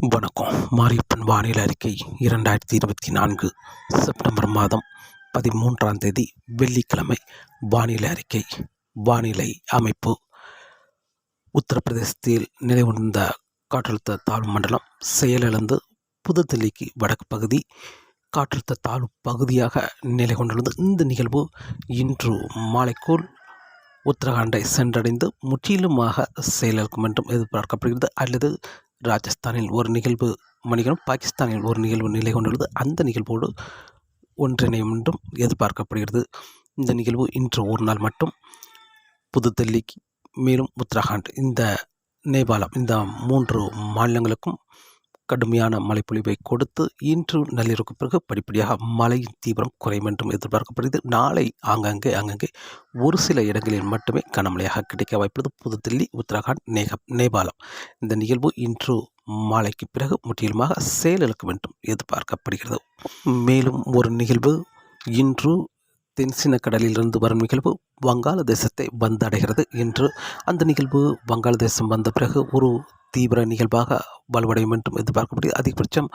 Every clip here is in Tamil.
வணக்கம். மாரியப்பன் வானிலை அறிக்கை இரண்டாயிரத்தி இருபத்தி நான்கு செப்டம்பர் மாதம் பதிமூன்றாம் தேதி வெள்ளிக்கிழமை. வானிலை அறிக்கை. வானிலை அமைப்பு. உத்தரப்பிரதேசத்தில் நிலை கொண்ட காற்றழுத்த தாழ்வு மண்டலம் செயலிழந்து புதுதில்லிக்கு வடக்கு பகுதி காற்றழுத்த தாழ்வு பகுதியாக நிலை கொண்டுள்ளது. இந்த நிகழ்வு இன்று மாலைக்குள் உத்தரகாண்டை சென்றடைந்து முற்றிலுமாக செயலிழக்கும் என்றும் எதிர்பார்க்கப்படுகிறது. அல்லது ராஜஸ்தானில் ஒரு நிகழ்வு மணிகளும் பாகிஸ்தானில் ஒரு நிகழ்வு நிலை கொண்டுள்ளது. அந்த நிகழ்வோடு ஒன்றிணையும் என்றும் எதிர்பார்க்கப்படுகிறது. இந்த நிகழ்வு இன்று ஒரு நாள் மட்டும். புதுதில்லிக்கு மேலும் உத்தரகாண்ட் இந்த நேபாளம் இந்த மூன்று மாநிலங்களுக்கும் கடுமையான மழைப்பொழிவை கொடுத்து இன்று நள்ளிரவுக்கு பிறகு படிப்படியாக மழையின் தீவிரம் குறையும் என்றும் எதிர்பார்க்கப்படுகிறது. நாளை ஆங்காங்கே அங்கங்கே ஒரு சில இடங்களில் மட்டுமே கனமழையாக கிடைக்க வாய்ப்புள்ளது. புதுதில்லி உத்தரகாண்ட் நேக நேபாளம். இந்த நிகழ்வு இன்று மாலைக்கு பிறகு முற்றிலுமாக செயலிழக்கும் என்றும் எதிர்பார்க்கப்படுகிறது. மேலும் ஒரு நிகழ்வு இன்று தென்சின கடலிலிருந்து வரும் நிகழ்வு வங்காளதேசத்தை வந்தடைகிறது என்று அந்த நிகழ்வு வங்காளதேசம் வந்த பிறகு ஒரு தீவிர நிகழ்வாக வலுவடையும் என்றும் எதிர்பார்க்கப்படுகிறது. அதிகபட்சம்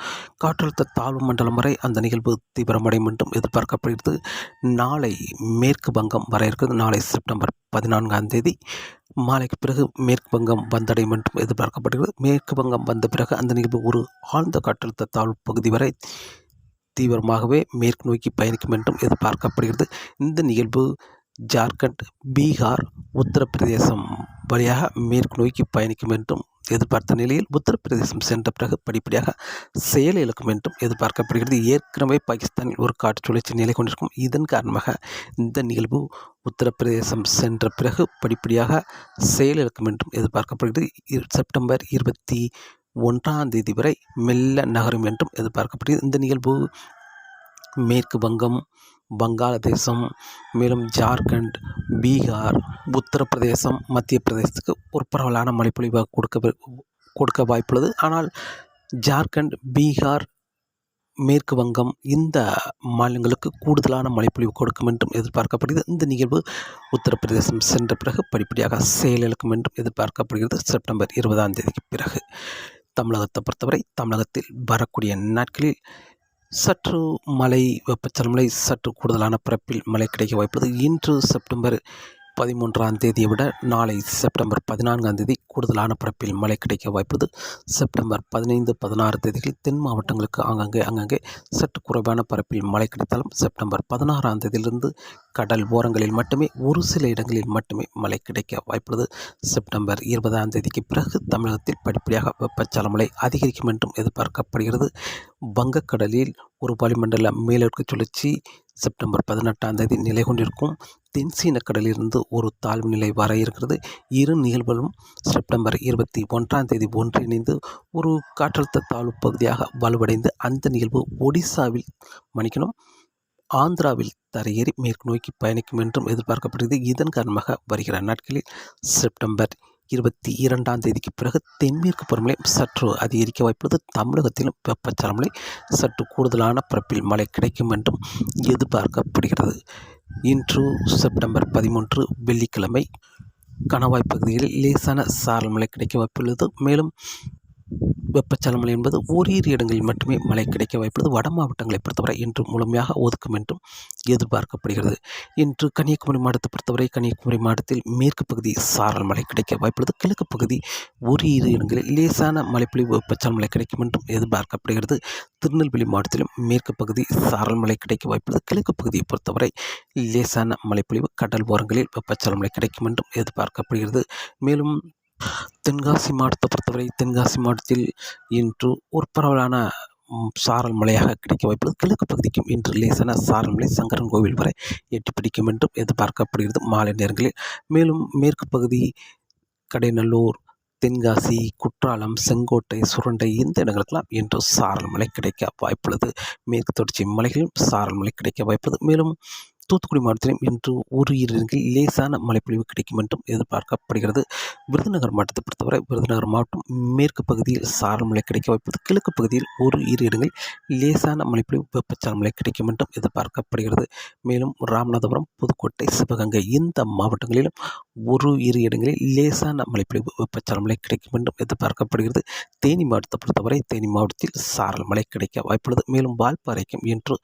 காற்றழுத்த தாழ்வு மண்டலம் வரை அந்த நிகழ்வு தீவிரமடையும் என்றும் எதிர்பார்க்கப்படுகிறது. நாளை மேற்கு வங்கம் வர இருக்கிறது. நாளை செப்டம்பர் பதினான்காம் தேதி மாலைக்கு பிறகு மேற்கு வங்கம் வந்தடையும் என்றும் எதிர்பார்க்கப்படுகிறது. மேற்கு வங்கம் வந்த பிறகு அந்த நிகழ்வு ஒரு ஆழ்ந்த காற்றழுத்த தாழ்வு பகுதி வரை தீவிரமாகவே மேற்கு நோக்கி பயணிக்கும் என்றும் எதிர்பார்க்கப்படுகிறது. இந்த நிகழ்வு ஜார்க்கண்ட் பீகார் உத்தரப்பிரதேசம் வழியாக மேற்கு நோக்கி பயணிக்கும் என்றும் எதிர்பார்த்த நிலையில் உத்தரப்பிரதேசம் சென்ற பிறகு படிப்படியாக செயலிழக்கும் என்றும் எதிர்பார்க்கப்படுகிறது. ஏற்கனவே பாகிஸ்தானில் ஒரு காற்று சுழற்சி நிலை கொண்டிருக்கும். இதன் காரணமாக இந்த நிகழ்வு உத்தரப்பிரதேசம் சென்ற பிறகு படிப்படியாக செயலிழக்கும் என்றும் எதிர்பார்க்கப்படுகிறது. செப்டம்பர் இருபத்தி ஒன்றாம் தேதி வரை மெல்ல நகரும் என்றும் எதிர்பார்க்கப்படுகிறது. இந்த நிகழ்வு மேற்கு வங்கம் வங்காளதேசம் மேலும் ஜார்க்கண்ட் பீகார் உத்தரப்பிரதேசம் மத்திய பிரதேசத்துக்கு ஒரு பரவலான மழைப்பொழிவாக கொடுக்க கொடுக்க வாய்ப்புள்ளது. ஆனால் ஜார்க்கண்ட் பீகார் மேற்கு வங்கம் இந்த மாநிலங்களுக்கு கூடுதலான மழைப்பொழிவு கொடுக்கும் என்றும் எதிர்பார்க்கப்படுகிறது. இந்த நிகழ்வு உத்தரப்பிரதேசம் சென்ற பிறகு படிப்படியாக செயலிழக்கும் என்றும் எதிர்பார்க்கப்படுகிறது. செப்டம்பர் இருபதாம் தேதிக்கு பிறகு தமிழகத்தை பொறுத்தவரை தமிழகத்தில் வரக்கூடிய நாட்களில் சற்று மழை வெப்பச்சலமலை சற்று கூடுதலான பரப்பில் மழை கிடைக்க வாய்ப்புள்ளது. இன்று செப்டம்பர் பதிமூன்றாம் தேதியை விட நாளை செப்டம்பர் பதினான்காம் தேதி கூடுதலான பரப்பில் மழை கிடைக்க வாய்ப்புள்ளது. செப்டம்பர் பதினைந்து பதினாறு தேதிகளில் தென் மாவட்டங்களுக்கு ஆங்கங்கே அங்கங்கே சற்று குறைவான பரப்பில் மழை கிடைத்தாலும் செப்டம்பர் பதினாறாம் தேதியிலிருந்து கடல் ஓரங்களில் மட்டுமே ஒரு சில இடங்களில் மட்டுமே மழை கிடைக்க வாய்ப்புள்ளது. செப்டம்பர் இருபதாம் தேதிக்கு பிறகு தமிழகத்தில் படிப்படியாக வெப்பச்சலமலை அதிகரிக்கும் என்றும் எதிர்பார்க்கப்படுகிறது. வங்கக்கடலில் ஒரு வளிமண்டல மேலடுக்கு சுழற்சி செப்டம்பர் பதினெட்டாம் தேதி நிலை கொண்டிருக்கும். தென்சீன கடலிலிருந்து ஒரு தாழ்வு நிலை வர இருக்கிறது. இரு நிகழ்வுகளும் செப்டம்பர் இருபத்தி ஒன்றாம் தேதி ஒன்றிணைந்து ஒரு காற்றழுத்த தாழ்வு பகுதியாக வலுவடைந்து அந்த நிகழ்வு ஒடிசாவில் மன்னிக்கணும் ஆந்திராவில் தரையேறி மேற்கு நோக்கி பயணிக்கும் என்றும் எதிர்பார்க்கப்படுகிறது. இதன் காரணமாக வருகிற நாட்களில் செப்டம்பர் இருபத்தி இரண்டாம் தேதிக்கு பிறகு தென்மேற்கு பருவமழை சற்று அதிகரிக்க வாய்ப்புள்ளது. தமிழகத்திலும் வெப்பச்சலமலை சற்று கூடுதலான பரப்பில் மழை கிடைக்கும் என்றும் எதிர்பார்க்கப்படுகிறது. இன்று செப்டம்பர் பதிமூன்று வெள்ளிக்கிழமை கணவாய் பகுதிகளில் லேசான சாரல் மழை கிடைக்க வாய்ப்புள்ளது. மேலும் வெப்பச்சலமலை என்பது ஓரிரு இடங்களில் மட்டுமே மழை கிடைக்க வாய்ப்புள்ளது. வட மாவட்டங்களை பொறுத்தவரை இன்று முழுமையாக ஒதுக்கும் என்றும் எதிர்பார்க்கப்படுகிறது. இன்று கன்னியாகுமரி மாவட்டத்தை பொறுத்தவரை கன்னியாகுமரி மாவட்டத்தில் மேற்கு பகுதி சாரல் மழை கிடைக்க வாய்ப்புள்ளது. கிழக்கு பகுதி ஓரிரு இடங்களில் லேசான மழைப்பொழிவு வெப்பச்சலமலை கிடைக்கும் என்றும் எதிர்பார்க்கப்படுகிறது. திருநெல்வேலி மாவட்டத்திலும் மேற்கு பகுதி சாரல் மழை கிடைக்க வாய்ப்புள்ளது. கிழக்கு பகுதியை பொறுத்தவரை லேசான மழைப்பொழிவு கடல் ஓரங்களில் வெப்பச்சலமலை கிடைக்கும் என்றும் எதிர்பார்க்கப்படுகிறது. மேலும் தென்காசி மாவட்டத்தை பொறுத்தவரை தென்காசி மாவட்டத்தில் இன்று ஒரு பரவலான சாரல் மழையாக கிடைக்க வாய்ப்புள்ளது. கிழக்கு பகுதிக்கும் இன்று லேசான சாரல் மலை சங்கரன் கோவில் வரை எட்டி பிடிக்கும் என்றும் எதிர்பார்க்கப்படுகிறது மாலை நேரங்களில். மேலும் மேற்கு பகுதி கடைநல்லூர் தென்காசி குற்றாலம் செங்கோட்டை சுரண்டை இந்த இடங்களுக்கெல்லாம் இன்று சாரல் மழை கிடைக்க வாய்ப்புள்ளது. மேற்கு தொடர்ச்சி மலைகளிலும் சாரல் மழை கிடைக்க வாய்ப்புள்ளது. மேலும் தூத்துக்குடி மாவட்டத்திலும் இன்று ஒரு இடங்களில் லேசான மழைப்பொழிவு கிடைக்கும் என்றும் எதிர்பார்க்கப்படுகிறது. விருதுநகர் மாவட்டத்தை பொறுத்தவரை விருதுநகர் மாவட்டம் மேற்கு பகுதியில் சாரல் மழை கிடைக்க வாய்ப்பது கிழக்கு பகுதியில் ஒரு இரு இடங்களில் லேசான மழைப்பொழிவு வெப்பச்சாரல் மழை கிடைக்கும் என்றும் எதிர்பார்க்கப்படுகிறது. மேலும் ராமநாதபுரம் புதுக்கோட்டை சிவகங்கை இந்த மாவட்டங்களிலும் ஒரு இரு இடங்களில் லேசான மழைப்பொழிவு வெப்பச்சாரல் மழை கிடைக்கும் என்றும் எதிர்பார்க்கப்படுகிறது. தேனி மாவட்டத்தை பொறுத்தவரை தேனி மாவட்டத்தில் சாரல் மழை கிடைக்க வாய்ப்புள்ளது. மேலும் வால்பாறைக்கும் இன்று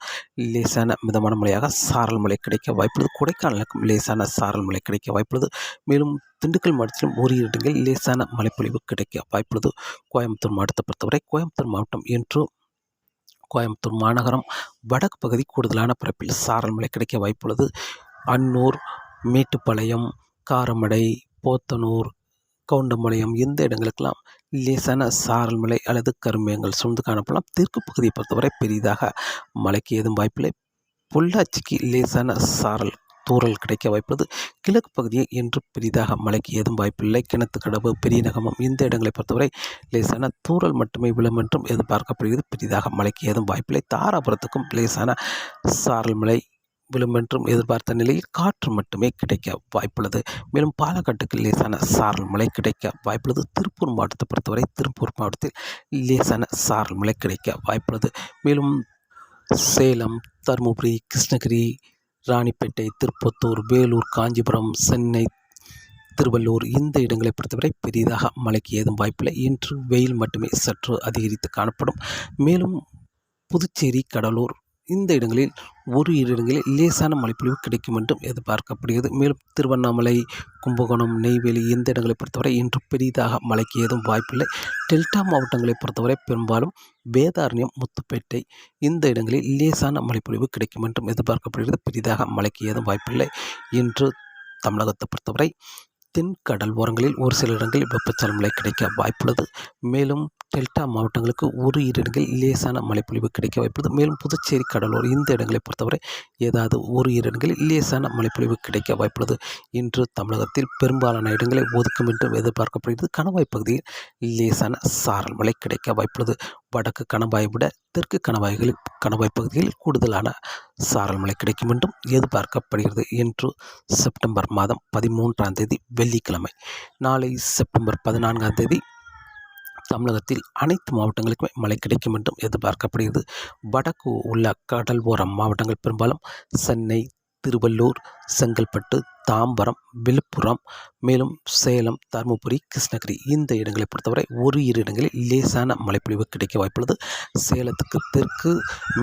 லேசான மிதமான மழையாக சாரல் மழை கிடைக்க வாய்ப்புள்ளது. கொடைக்கானலுக்கும் லேசான சாரல் மழை கிடைக்க வாய்ப்புள்ளது. மேலும் திண்டுக்கல் மாவட்டத்திலும் ஒரு இடங்களில் லேசான மழைப்பொழிவு கிடைக்க வாய்ப்புள்ளது. கோயம்புத்தூர் மாவட்டத்தை பொறுத்தவரை கோயம்புத்தூர் மாவட்டம் இன்று கோயம்புத்தூர் மாநகரம் வடக்கு பகுதி கூடுதலான பரப்பில் சாரல் மழை கிடைக்க வாய்ப்புள்ளது. அன்னூர் மேட்டுப்பாளையம் காரமடை போத்தனூர் கவுண்டம்பாளையம் இந்த இடங்களுக்கெல்லாம் லேசான சாரல் மலை அல்லது கருமேகங்கள் சூழ்ந்து காணப்படலாம். தெற்கு பகுதியை பொறுத்தவரை பெரிதாக மழைக்கு ஏதும் வாய்ப்பில்லை. பொள்ளாச்சிக்கு லேசான சாரல் தூறல் கிடைக்க வாய்ப்புள்ளது. கிழக்கு பகுதியை இன்று பெரிதாக மழைக்கு ஏதும் வாய்ப்பில்லை. கிணத்துக்கடவு பெரிய நகமம் இந்த இடங்களை பொறுத்தவரை லேசான தூறல் மட்டுமே விழும் என்றும் எதிர்பார்க்கப்படுகிறது. பெரிதாக மழைக்கு ஏதும் வாய்ப்பில்லை. தாராபுரத்துக்கும் லேசான சாரல் மழை விழும் என்றும் எதிர்பார்த்த நிலையில் காற்று மட்டுமே கிடைக்க வாய்ப்புள்ளது. மேலும் பாலக்காட்டுக்கு லேசான சாரல் மழை கிடைக்க வாய்ப்புள்ளது. திருப்பூர் மாவட்டத்தை பொறுத்தவரை திருப்பூர் மாவட்டத்தில் லேசான சாரல் மழை கிடைக்க வாய்ப்புள்ளது. மேலும் சேலம் தருமபுரி கிருஷ்ணகிரி ராணிப்பேட்டை திருப்பத்தூர் வேலூர் காஞ்சிபுரம் சென்னை திருவள்ளூர் இந்த இடங்களை பொறுத்தவரை பெரிதாக மழைக்கு ஏதும் வாய்ப்பில்லை. இன்று வெயில் மட்டுமே சற்று அதிகரித்து காணப்படும். மேலும் புதுச்சேரி கடலூர் இந்த இடங்களில் ஒரு இரு இடங்களில் லேசான மழைப்பொழிவு கிடைக்கும் என்றும் எதிர்பார்க்கப்படுகிறது. மேலும் திருவண்ணாமலை கும்பகோணம் நெய்வேலி இந்த இடங்களை பொறுத்தவரை இன்று பெரிதாக மழைக்கு ஏதும் வாய்ப்பில்லை. டெல்டா மாவட்டங்களை பொறுத்தவரை பெரும்பாலும் வேதாரண்யம் முத்துப்பேட்டை இந்த இடங்களில் லேசான மழைப்பொழிவு கிடைக்கும் என்றும் எதிர்பார்க்கப்படுகிறது. பெரிதாக மழைக்கு ஏதும் வாய்ப்பில்லை இன்று தமிழகத்தை பொறுத்தவரை தென் கடல் ஓரங்களில் ஒரு சில இடங்களில் வெப்பச்சலன மழை கிடைக்க வாய்ப்புள்ளது. மேலும் டெல்டா மாவட்டங்களுக்கு ஒரு இரு இடங்களில் லேசான மழைப்பொழிவு கிடைக்க வாய்ப்புள்ளது. மேலும் புதுச்சேரி கடலூர் இந்த இடங்களை பொறுத்தவரை ஏதாவது ஒரு இரு இடங்களில் லேசான மழைப்பொழிவு கிடைக்க வாய்ப்புள்ளது இன்று தமிழகத்தில் பெரும்பாலான இடங்களை ஒதுக்கும் என்றும் எதிர்பார்க்கப்படுகிறது. கணவாய் பகுதியில் லேசான சாரல் மழை கிடைக்க வாய்ப்புள்ளது. வடக்கு கணவாயை விட தெற்கு கணவாய்களில் கணவாய் பகுதியில் கூடுதலான சாரல் மழை கிடைக்கும் என்றும் எதிர்பார்க்கப்படுகிறது இன்று செப்டம்பர் மாதம் பதிமூன்றாம் தேதி வெள்ளிக்கிழமை. நாளை செப்டம்பர் பதினான்காம் தேதி தமிழகத்தில் அனைத்து மாவட்டங்களுக்குமே மழை கிடைக்கும் என்றும் எதிர்பார்க்கப்படுகிறது. வடக்கு உள்ள கடல் ஓரம் மாவட்டங்கள் பெரும்பாலும் சென்னை திருவள்ளூர் செங்கல்பட்டு தாம்பரம் விழுப்புரம் மேலும் சேலம் தருமபுரி கிருஷ்ணகிரி இந்த இடங்களை பொறுத்தவரை ஒரு இரு இடங்களில் லேசான மழைப்பொழிவு கிடைக்க வாய்ப்புள்ளது. சேலத்துக்கு தெற்கு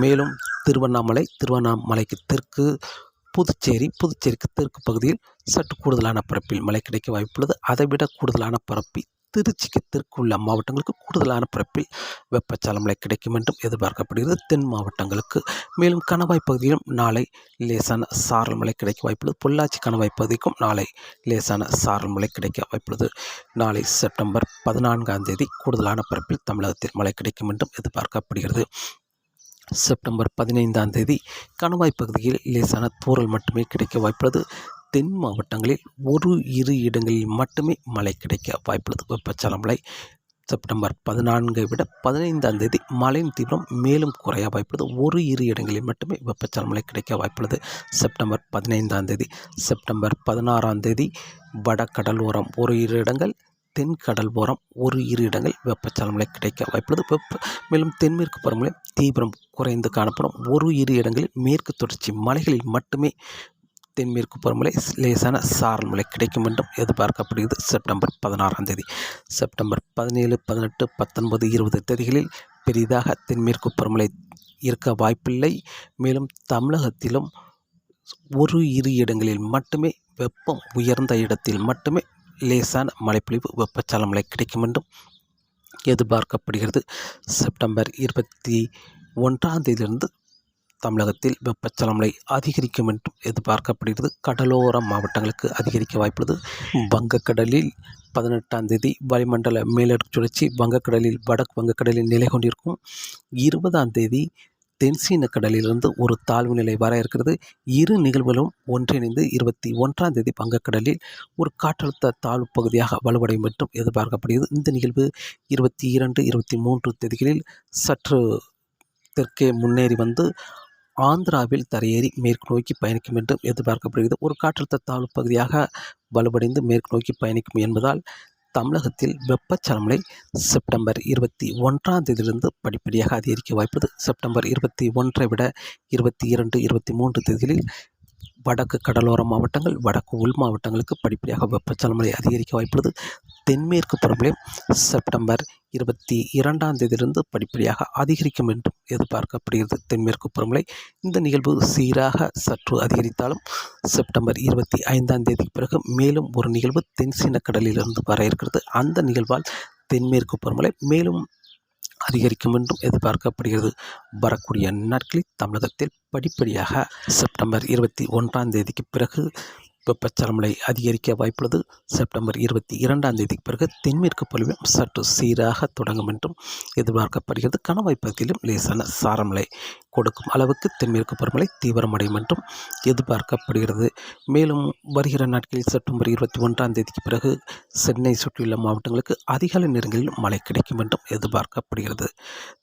மேலும் திருவண்ணாமலை திருவண்ணாமலைக்கு தெற்கு புதுச்சேரி புதுச்சேரிக்கு தெற்கு பகுதியில் சற்று கூடுதலான பரப்பில் மழை கிடைக்க வாய்ப்புள்ளது. அதைவிட கூடுதலான பரப்பில் திருச்சிக்கு தெற்குள்ள மாவட்டங்களுக்கு கூடுதலான பரப்பில் வெப்பச்சலமழை கிடைக்கும் என்றும் எதிர்பார்க்கப்படுகிறது. தென் மாவட்டங்களுக்கு மேலும் கணவாய் பகுதியிலும் நாளை லேசான சாரல் மழை கிடைக்க வாய்ப்புள்ளது. பொள்ளாச்சி கணவாய் பகுதிக்கும் நாளை லேசான சாரல் மழை கிடைக்க வாய்ப்புள்ளது. நாளை செப்டம்பர் பதினான்காம் தேதி கூடுதலான பரப்பில் தமிழகத்தில் மழை கிடைக்கும் என்றும் எதிர்பார்க்கப்படுகிறது. செப்டம்பர் பதினைந்தாம் தேதி கணவாய் பகுதியில் லேசான தூறல் மட்டுமே கிடைக்க வாய்ப்புள்ளது. தென் மாவட்டங்களில் ஒரு இரு இடங்களில் மட்டுமே மழை கிடைக்க வாய்ப்புள்ளது. வெப்பச்சலன மழை செப்டம்பர் பதினான்கை விட பதினைந்தாம் தேதி மழையின் தீவிரம் மேலும் குறைய வாய்ப்புள்ளது. ஒரு இரு இடங்களில் மட்டுமே வெப்பச்சலன மழை கிடைக்க வாய்ப்புள்ளது. செப்டம்பர் பதினைந்தாம் தேதி செப்டம்பர் பதினாறாம் தேதி வட கடலோரம் ஒரு இரு இடங்கள் தென் கடல் ஓரம் ஒரு இரு இடங்கள் வெப்பச்சலன மழை கிடைக்க வாய்ப்புள்ளது. வெப்ப மேலும் தென்மேற்கு பருவமழை தீவிரம் குறைந்து காணப்படும். ஒரு இரு இடங்களில் மேற்கு தொடர்ச்சி மலைகளில் மட்டுமே தென்மேற்கு பருவமழை லேசான சாரல் மழை கிடைக்கும் என்றும் எதிர்பார்க்கப்படுகிறது. செப்டம்பர் பதினாறாம் தேதி. செப்டம்பர் பதினேழு பதினெட்டு பத்தொன்பது இருபது தேதிகளில் பெரிதாக தென்மேற்கு பருவமழை இருக்க வாய்ப்பில்லை. மேலும் தமிழகத்திலும் ஒரு இரு இடங்களில் மட்டுமே வெப்பம் உயர்ந்த இடத்தில் மட்டுமே லேசான மழைப்பொழிவு வெப்பச்சலன மழை கிடைக்கும் என்றும் எதிர்பார்க்கப்படுகிறது. செப்டம்பர் இருபத்தி ஒன்றாம் தேதியிலிருந்து தமிழகத்தில் வெப்பச்சலமலை அதிகரிக்கும் என்றும் எதிர்பார்க்கப்படுகிறது. கடலோர மாவட்டங்களுக்கு அதிகரிக்க வாய்ப்புள்ளது. வங்கக்கடலில் பதினெட்டாம் தேதி வளிமண்டல மேலடுக்கு சுழற்சி. வங்கக்கடலில் வடக்கு வங்கக்கடலில் நிலை கொண்டிருக்கும். இருபதாம் தேதி தென்சீன கடலிலிருந்து ஒரு தாழ்வு நிலை வர இருக்கிறது. இரு நிகழ்வுகளும் ஒன்றிணைந்து இருபத்தி ஒன்றாம் தேதி வங்கக்கடலில் ஒரு காற்றழுத்த தாழ்வு பகுதியாக வலுவடையும் என்றும் எதிர்பார்க்கப்படுகிறது. இந்த நிகழ்வு இருபத்தி இரண்டு இருபத்தி மூன்று தேதிகளில் சற்று தெற்கே முன்னேறி வந்து ஆந்திராவில் தரையேறி மேற்கு நோக்கி பயணிக்கும் என்றும் எதிர்பார்க்கப்படுகிறது. ஒரு காற்றழுத்த தாழ்வு பகுதியாக வலுவடைந்து மேற்கு நோக்கி பயணிக்கும் என்பதால் தமிழகத்தில் வெப்பச்சலமலை செப்டம்பர் இருபத்தி ஒன்றாம் தேதியிலிருந்து படிப்படியாக அதிகரிக்க வாய்ப்பது செப்டம்பர் இருபத்தி ஒன்றை விட இருபத்தி இரண்டு இருபத்தி மூன்று தேதிகளில் வடக்கு கடலோர மாவட்டங்கள் வடக்கு உள் மாவட்டங்களுக்கு படிப்படியாக வெப்பச்சலமலை அதிகரிக்க வாய்ப்புள்ளது. தென்மேற்கு பருவமழை செப்டம்பர் இருபத்தி இரண்டாம் தேதியிலிருந்து படிப்படியாக அதிகரிக்கும் என்றும் எதிர்பார்க்கப்படுகிறது. தென்மேற்கு பருவமழை இந்த நிகழ்வு சீராக சற்று அதிகரித்தாலும் செப்டம்பர் இருபத்தி ஐந்தாம் தேதிக்கு பிறகு மேலும் ஒரு நிகழ்வு தென்சீன கடலிலிருந்து வர இருக்கிறது. அந்த நிகழ்வால் தென்மேற்கு பருவமழை மேலும் அதிகரிக்கும் என்றும் எதிர்பார்க்கப்படுகிறது. வரக்கூடிய நாட்களில் தமிழகத்தில் படிப்படியாக செப்டம்பர் இருபத்தி ஒன்றாம் தேதிக்கு பிறகு வெப்பச்சலமலை அதிகரிக்க வாய்ப்புள்ளது. செப்டம்பர் இருபத்தி இரண்டாம் தேதிக்கு பிறகு தென்மேற்கு பருவம் சற்று சீராக தொடங்கும் என்றும் எதிர்பார்க்கப்படுகிறது. கணவாய் பகுதியிலும் லேசான சாரமலை கொடுக்கும் அளவுக்கு தென்மேற்கு பருவமழை தீவிரமடையும் என்றும் எதிர்பார்க்கப்படுகிறது. மேலும் வருகிற நாட்களில் செப்டம்பர் இருபத்தி ஒன்றாம் தேதிக்கு பிறகு சென்னை சுற்றியுள்ள மாவட்டங்களுக்கு அதிகாலை நேரங்களில் மழை கிடைக்கும் என்றும் எதிர்பார்க்கப்படுகிறது.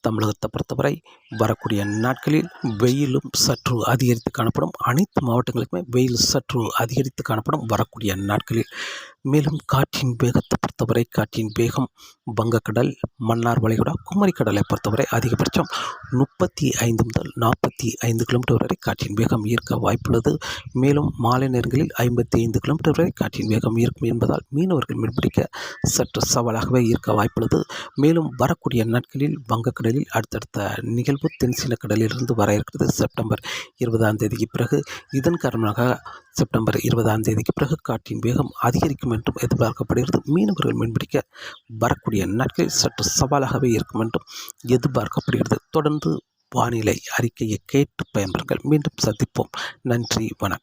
தமிழகத்தை பொறுத்தவரை வரக்கூடிய நாட்களில் வெயிலும் சற்று அதிகரித்து காணப்படும். அனைத்து மாவட்டங்களுக்குமே வெயில் சற்று அதிகரித்து காணப்படும். வரக்கூடிய நாட்களில் மேலும் காற்றின் வேகத்தை பொறுத்தவரை காற்றின் வேகம் வங்கக்கடல் மன்னார் வளைகுடா குமரிக்கடலை பொறுத்தவரை அதிகபட்சம் முப்பத்தி ஐந்து முதல் நாற்பத்தி ஐந்து கிலோமீட்டர் வரை காற்றின் வேகம் ஈர்க்க வாய்ப்புள்ளது. மேலும் மாலை நேரங்களில் ஐம்பத்தி ஐந்து கிலோமீட்டர் வரை காற்றின் வேகம் ஈர்க்கும் என்பதால் மீனவர்கள் மீன்பிடிக்க சற்று சவாலாகவே ஈர்க்க வாய்ப்புள்ளது. மேலும் வரக்கூடிய நாட்களில் வங்கக்கடலில் அடுத்தடுத்த நிகழ்வு தென்சீன கடலிலிருந்து வர இருக்கிறது. செப்டம்பர் இருபதாம் தேதிக்கு பிறகு இதன் காரணமாக செப்டம்பர் இருபதாம் தேதிக்கு பிறகு காற்றின் வேகம் அதிகரிக்கும் என்றும் எதிர்பார்க்கப்படுகிறது. மீனவர்கள் மீன்பிடிக்க வரக்கூடிய நாட்களில் சற்று சவாலாகவே இருக்கும் என்றும் எதிர்பார்க்கப்படுகிறது. தொடர்ந்து வானிலை அறிக்கையை கேட்டு பயன்பெறுங்கள். மீண்டும் சந்திப்போம். நன்றி. வணக்கம்.